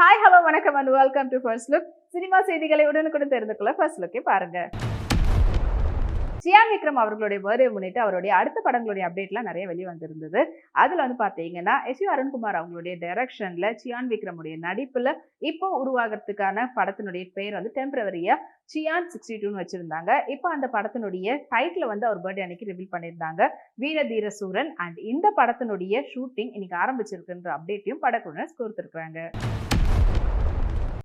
Hi hello வணக்கம் and welcome to first look cinema செய்திகளை உடனுக்குடன் தெரிந்து கொள்ள ஃபர்ஸ்ட் லுக்கே பாருங்க. சியான் விக்ரம் அவர்களுடைய பர்த்டே முன்னிட்டு அவருடைய அடுத்த படங்களுடைய அப்டேட்லாம் நிறைய வெளியே வந்திருந்தது. அதில் வந்து பார்த்தீங்கன்னா எஸ் யூ அருண்குமார் அவங்களுடைய டைரக்ஷனில் சியான் விக்ரமுடைய நடிப்பில் இப்போ உருவாகிறதுக்கான படத்தினுடைய பெயர் வந்து டெம்பரவரியாக சியான் சிக்ஸ்டி டூன்னு வச்சுருந்தாங்க. இப்போ அந்த படத்தினுடைய டைட்டில் வந்து அவர் பர்த்டே அன்னைக்கு ரிவீல் பண்ணியிருந்தாங்க. வீர தீர சூரன் அண்ட் இந்த படத்தினுடைய ஷூட்டிங் இன்னைக்கு ஆரம்பிச்சிருக்குன்ற அப்டேட்டையும் படக்குழுனர் கொடுத்துருக்குறாங்க.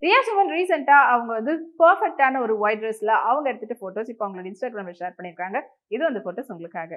ரியா சுமன் ரீசெண்டாக அவங்க வந்து பர்ஃபெக்டான ஒரு ஒயிட் ட்ரெஸ்ல அவங்க எடுத்துட்டு ஃபோட்டோஸ் இப்போ அவங்களோட இன்ஸ்டாகிராமில் ஷேர் பண்ணியிருக்காங்க இது அந்த ஃபோட்டோஸ் உங்களுக்காக.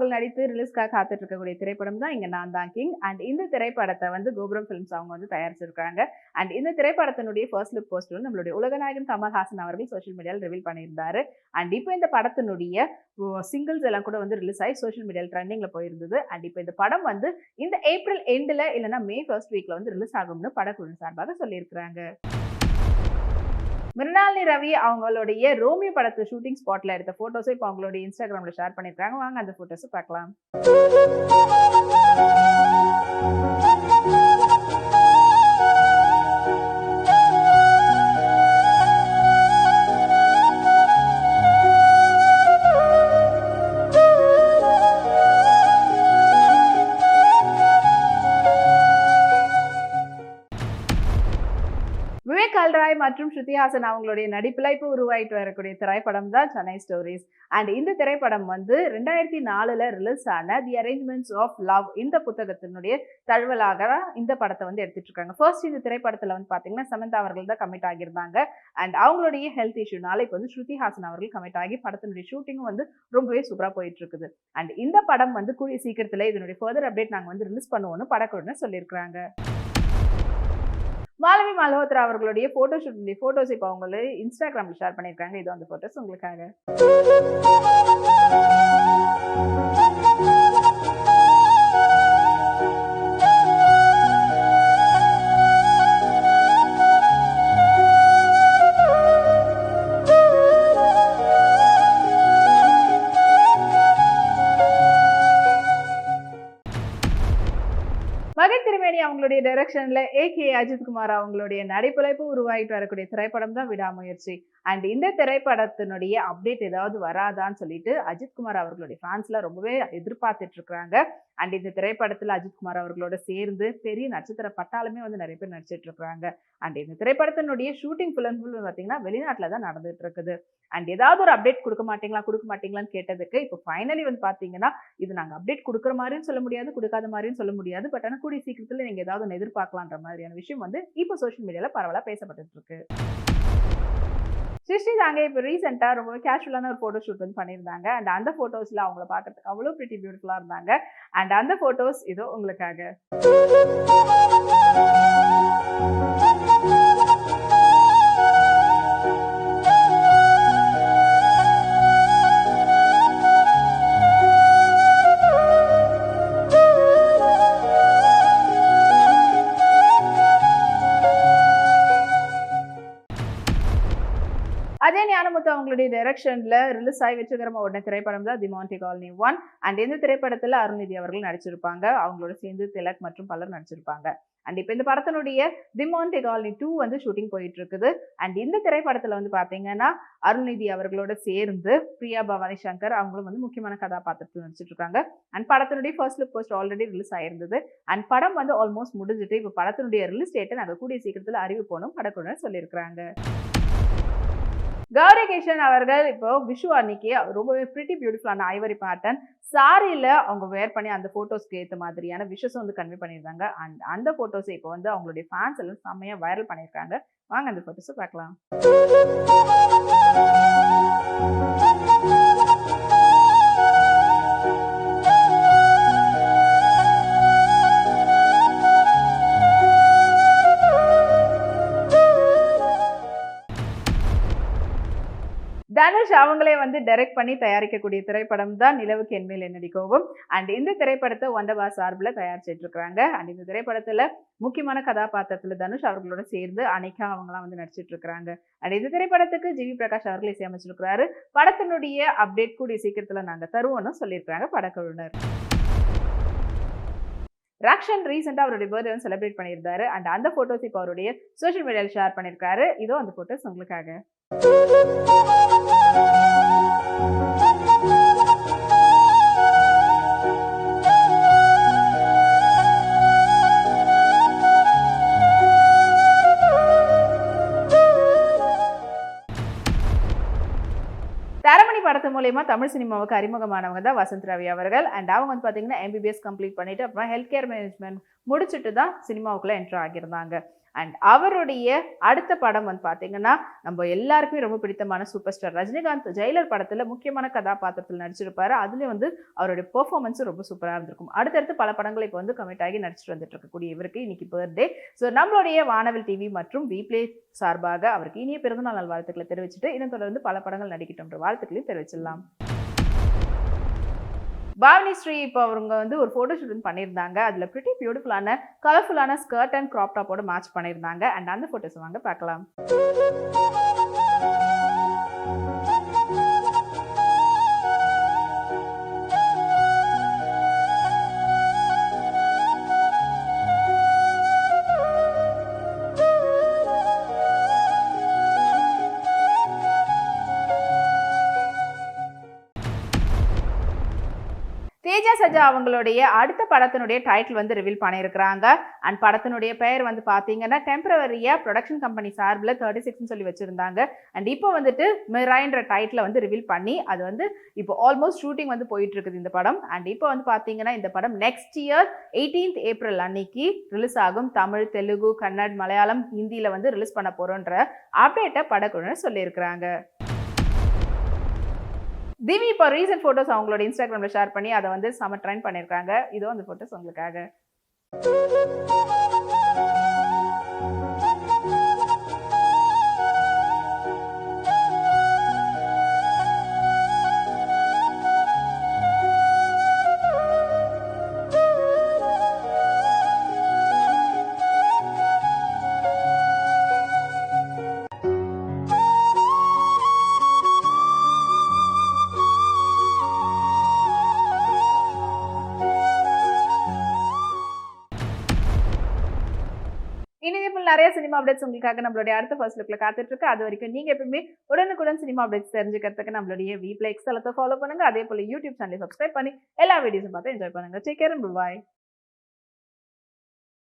அவர்கள் நடித்து ரிலீஸ்க்காக காத்துட்டு இருக்கக்கூடிய திரைப்படம் தான் இங்க நான் தான் கிங் அண்ட் இந்த திரைப்படத்தை வந்து கோபுரம் ஃபிலிம்ஸ் அவங்க வந்து தயாரிச்சிருக்காங்க. அண்ட் இந்த திரைப்படத்தினுடைய ஃபர்ஸ்ட் லுக் போஸ்டர் வந்து நம்மளுடைய உலகநாயகன் கமல்ஹாசன் அவர்கள் சோஷியல் மீடியாவில் ரிவீல் பண்ணியிருந்தாரு. அண்ட் இப்போ இந்த படத்தினுடைய சிங்கிள்ஸ் எல்லாம் கூட வந்து ரிலீஸ் ஆகி சோஷியல் மீடியாவில் ட்ரெண்டிங்ல போயிருந்தது. அண்ட் இப்போ இந்த படம் வந்து இந்த ஏப்ரல் எண்டில் இல்லைன்னா மே ஃபர்ஸ்ட் வீக்ல வந்து ரிலீஸ் ஆகும்னு படக்குழு சார்பாக சொல்லியிருக்கிறாங்க. மிருணாலினி ரவி அவங்களுடைய ரோமியோ படத்து ஷூட்டிங் ஸ்பாட்ல எடுத்த போட்டோஸை இப்போ அவங்களுடைய இன்ஸ்டாகிராமில் ஷேர் பண்ணியிருக்காங்க வாங்க அந்த ஃபோட்டோஸை பார்க்கலாம். மற்றும் ஸ்ருதிஹாசன் அவங்களுடைய நடிப்பில் இப்போ உருவாயிட்டு வரக்கூடிய திரைப்படம் தான் சென்னை ஸ்டோரிஸ். அண்ட் இந்த திரைப்படம் வந்து ரெண்டாயிரத்தி நாலில் ரிலீஸ் ஆன தி அரேஞ்ச்மெண்ட்ஸ் ஆஃப் லவ் இந்த புத்தகத்தினுடைய தழுவலாக இந்த படத்தை வந்து எடுத்துட்டு இருக்காங்க ஃபர்ஸ்ட் இந்த திரைப்படத்தில் வந்து பார்த்தீங்கன்னா சமந்தா அவர்கள் தான் கமிட் ஆகியிருந்தாங்க. அண்ட் அவங்களுடைய ஹெல்த் இஷ்யூனால இப்போ வந்து ஸ்ருதிஹாசன் அவர்கள் கமிட் ஆகி படத்தினுடைய ஷூட்டிங்கும் வந்து ரொம்பவே சூப்பராக போயிட்டு இருக்குது அண்ட் இந்த படம் வந்து கூடிய சீக்கிரத்தில் இதனுடைய ஃபர்தர் அப்டேட் நாங்கள் வந்து ரிலீஸ் பண்ணுவோம்னு படக்குழுன்னு சொல்லியிருக்கிறாங்க. மாலவி மல்ஹோத்ரா அவர்களுடைய போட்டோ ஃபோட்டோஸ் போட்டோஸ் இப்போ அவங்கள இன்ஸ்டாகிராமில் ஷேர் பண்ணியிருக்காங்க. இது அந்த போட்டோஸ் உங்களுக்காக. அவங்களுடைய டைரக்ஷன்ல ஏ கே அஜித்குமார் அவங்களுடைய நடிப்புழைப்பு உருவாகிட்டு வரக்கூடிய திரைப்படம் தான் விடாமுயற்சி. அண்ட் இந்த திரைப்படத்தினுடைய அப்டேட் ஏதாவது வராதான்னு சொல்லிட்டு அஜித்குமார் அவர்களுடைய ஃபேன்ஸ்லாம் ரொம்பவே எதிர்பார்த்துட்டு இருக்கிறாங்க. அண்ட் இந்த திரைப்படத்தில் அஜித்குமார் அவர்களோட சேர்ந்து பெரிய நட்சத்திர பட்டாலுமே வந்து நிறைய பேர் நடிச்சிட்டு இருக்கிறாங்க. அண்ட் இந்த திரைப்படத்தினுடைய ஷூட்டிங் ஃபுல் அண்ட் ஃபுல் பார்த்தீங்கன்னா வெளிநாட்டில் தான் நடந்துட்டு இருக்குது. அண்ட் ஏதாவது ஒரு அப்டேட் கொடுக்க மாட்டீங்களா கொடுக்க மாட்டீங்களான்னு கேட்டதுக்கு இப்போ ஃபைனலி வந்து பார்த்தீங்கன்னா இது நாங்கள் அப்டேட் கொடுக்குற மாதிரியும் சொல்ல முடியாது கொடுக்காத மாதிரியும் சொல்ல முடியாது. பட் ஆனால் கூடிய சீக்கிரத்தில் நீங்கள் ஏதாவது ஒன்று எதிர்பார்க்கலான்ற மாதிரியான விஷயம் வந்து இப்போ சோஷியல் மீடியாவில் பரவலாக பேசப்பட்டு இருக்கு. சிருஷ்டி தாங்க இப்போ ரீசெண்டாக ரொம்ப கேஷுவலான ஒரு ஃபோட்டோ ஷூட் வந்து பண்ணியிருந்தாங்க. அண்ட் அந்த ஃபோட்டோஸில் அவங்கள பார்க்கறதுக்கு அவ்வளோ பிரிட்டி பியூட்டிஃபுல்லாக இருந்தாங்க. அண்ட் அந்த ஃபோட்டோஸ் இதோ உங்களுக்காக. ஞானமுத்து டைரக்ஷனில் ரிலீஸ் ஆகி வெற்றிகரமா உடனே திரைப்படம் தான் தி மாண்டி காலனி ஒன். அண்ட் இந்த திரைப்படத்தில் அருண்நிதி அவர்கள் நடிச்சிருப்பாங்க. அவங்களோட சேர்ந்து திலக் மற்றும் பலர் நடிச்சிருப்பாங்க. அண்ட் இப்போ இந்த படத்தினுடைய தி மாண்டி காலனி டூ வந்து ஷூட்டிங் போயிட்டு இருக்குது அண்ட் இந்த திரைப்படத்தில் வந்து பார்த்தீங்கன்னா அருள்நிதி அவர்களோட சேர்ந்து பிரியா பவானி சங்கர் அவங்களும் வந்து முக்கியமான கதாபாத்திரத்தில் நடிச்சிட்டு இருக்காங்க அண்ட் படத்தினுடைய first look post already release ஆயிருந்தது. And படம் வந்து ஆல்மோஸ்ட் முடிஞ்சிட்டு இப்போ படத்தினுடைய ரிலீஸ் டேட்டை நாங்கள் கூடிய சீக்கிரத்தில் அறிவிப்போனும் படக்குழுவினர் சொல்லியிருக்கிறாங்க. கௌரி கிஷன் அவர்கள் இப்போ விஷு அன்னைக்கு ரொம்பவே பிரிட்டி பியூட்டிஃபுல்லான ஐவரி பேட்டர்ன் சாரியில் அவங்க வேர் பண்ணி அந்த ஃபோட்டோஸ்க்கு ஏற்ற மாதிரியான விஷஸ் வந்து கன்வே பண்ணியிருந்தாங்க. அண்ட் அந்த ஃபோட்டோஸை இப்போ வந்து அவங்களுடைய ஃபேன்ஸ் எல்லாம் செம்மையாக வைரல் பண்ணியிருக்காங்க. வாங்க அந்த ஃபோட்டோஸை பார்க்கலாம். தனுஷ் அவங்களே வந்து டைரக்ட் பண்ணி தயாரிக்கக்கூடிய திரைப்படம் தான் நிலவுக்கு என்மேல் என்னடி கோபம்? அண்ட் இந்த திரைப்படத்தை ஒண்டபா சார்பில் தயாரிச்சிட்டு இருக்காங்க அண்ட் இந்த திரைப்படத்துல முக்கியமான கதாபாத்திரத்தில் தனுஷ் அவர்களோட சேர்ந்து அனிகா அவங்களாம் வந்து நடிச்சிட்டு இருக்கிறாங்க அண்ட் இந்த திரைப்படத்துக்கு ஜிவி பிரகாஷ் அவர்கள் இசையமைச்சிருக்கிறாரு படத்தினுடைய அப்டேட் கூடிய சீக்கிரத்தில் நாங்கள் தருவோம்னு சொல்லியிருக்கிறாங்க படக்குழுவினர் ரக்ஷன் ரீசெண்டாக அவருடைய பர்த்டே வந்து செலிப்ரேட் பண்ணியிருந்தாரு. அண்ட் அந்த ஃபோட்டோஸ் இப்போ அவருடைய சோஷியல் மீடியாவில் ஷேர் பண்ணியிருக்காரு. இதோ அந்த ஃபோட்டோஸ் உங்களுக்காக. மூலயமா தமிழ் சினிமாவுக்கு அறிமுகமானவங்க தான் வசந்த் ரவி அவர்கள். அண்ட் அவங்க வந்து பார்த்தீங்கன்னா எம்பிபிஎஸ் கம்ப்ளீட் பண்ணிட்டு அப்புறம் ஹெல்த் கேர் மேனேஜ்மெண்ட் முடிச்சுட்டு தான் சினிமாவுக்குள்ள என்ட்ரு ஆகியிருந்தாங்க. அண்ட் அவருடைய அடுத்த படம் வந்து பார்த்தீங்கன்னா நம்ம எல்லாருக்குமே ரொம்ப பிடித்தமான சூப்பர் ஸ்டார் ரஜினிகாந்த் ஜெயிலர் படத்தில் முக்கியமான கதாபாத்திரத்தில் நடிச்சிருப்பாரு. அதுலேயும் வந்து அவருடைய பெர்ஃபார்மன்ஸும் ரொம்ப சூப்பராக இருந்திருக்கும். அடுத்தடுத்து பல படங்களை இப்போ வந்து கமிட் ஆகி நடிச்சிட்டு வந்துட்டு இருக்கக்கூடிய இவருக்கு இன்னைக்கு பர்த்டே ஸோ நம்மளுடைய வானவில் டிவி மற்றும் விப்ளே சார்பாக அவருக்கு இனிய பிறந்தநாள் நல் வாழ்த்துக்களை தெரிவிச்சுட்டு இன்னும் தொடர்ந்து பல படங்கள் நடிக்கட்டும்ன்ற வாழ்த்துக்களையும் தெரிவிச்சிடலாம். பாவனி ஸ்ரீ இப்போ அவங்க வந்து ஒரு ஃபோட்டோ ஷூட் வந்து பண்ணியிருந்தாங்க. அதில் பிரிட்டி பியூட்டிஃபுல்லான கலர்ஃபுல்லான ஸ்கர்ட் அண்ட் க்ராப் டாப்போட மேட்ச் பண்ணியிருந்தாங்க. அண்ட் அந்த ஃபோட்டோஸ் வாங்க பார்க்கலாம். அவங்களுடைய அடுத்த படத்தினுடைய டைட்டில் வந்து ரிவீல் பண்ணியிருக்கிறாங்க. அண்ட் படத்தினுடைய பெயர் வந்து பார்த்தீங்கன்னா டெம்பரவரியாக ப்ரொடக்ஷன் கம்பெனி சார்பில் தேர்ட்டி சிக்ஸ்னு சொல்லி வச்சுருந்தாங்க. அண்ட் இப்போ வந்துட்டு மிராயின்ற டைட்டில் வந்து ரிவீல் பண்ணி அது வந்து இப்போ ஆல்மோஸ்ட் ஷூட்டிங் வந்து போயிட்டு இருக்குது இந்த படம். அண்ட் இப்போ வந்து பார்த்தீங்கன்னா இந்த படம் நெக்ஸ்ட் இயர் எயிட்டீன்த் ஏப்ரல் அன்னைக்கு ரிலீஸ் ஆகும். தமிழ் தெலுங்கு கன்னட் மலையாளம் ஹிந்தியில் வந்து ரிலீஸ் பண்ண போகிறோன்ற அப்டேட்டை படக்குழுன்னு சொல்லியிருக்கிறாங்க. திவி இப்போ ரீசன்ட் ஃபோட்டோஸ் அவங்களோட இன்ஸ்டாகிராமில் ஷேர் பண்ணி அதை வந்து செம ட்ரெண்ட் பண்ணியிருக்காங்க இதோ அந்த ஃபோட்டோஸ் உங்களுக்காக. இனி நிறைய சினிமா அப்டேட்ஸ் உங்களுக்காக நம்மளுடைய அடுத்த ஃபர்ஸ்ட் லுக்ல காத்துட்டு இருக்கு. அது வரைக்கும் நீங்க எப்பவுமே உடனுக்குடன் சினிமா அப்டேட்ஸ் தெரிஞ்சுக்கிறதுக்கு நம்மளுடைய வீப்ல எக்ஸலத்தை ஃபாலோ பண்ணுங்க. அதே போல யூடியூப் சேனலை சப்ஸ்கிரைப் பண்ணி எல்லா வீடியோஸும் பார்த்து என்ஜாய் பண்ணுங்க. Take care bye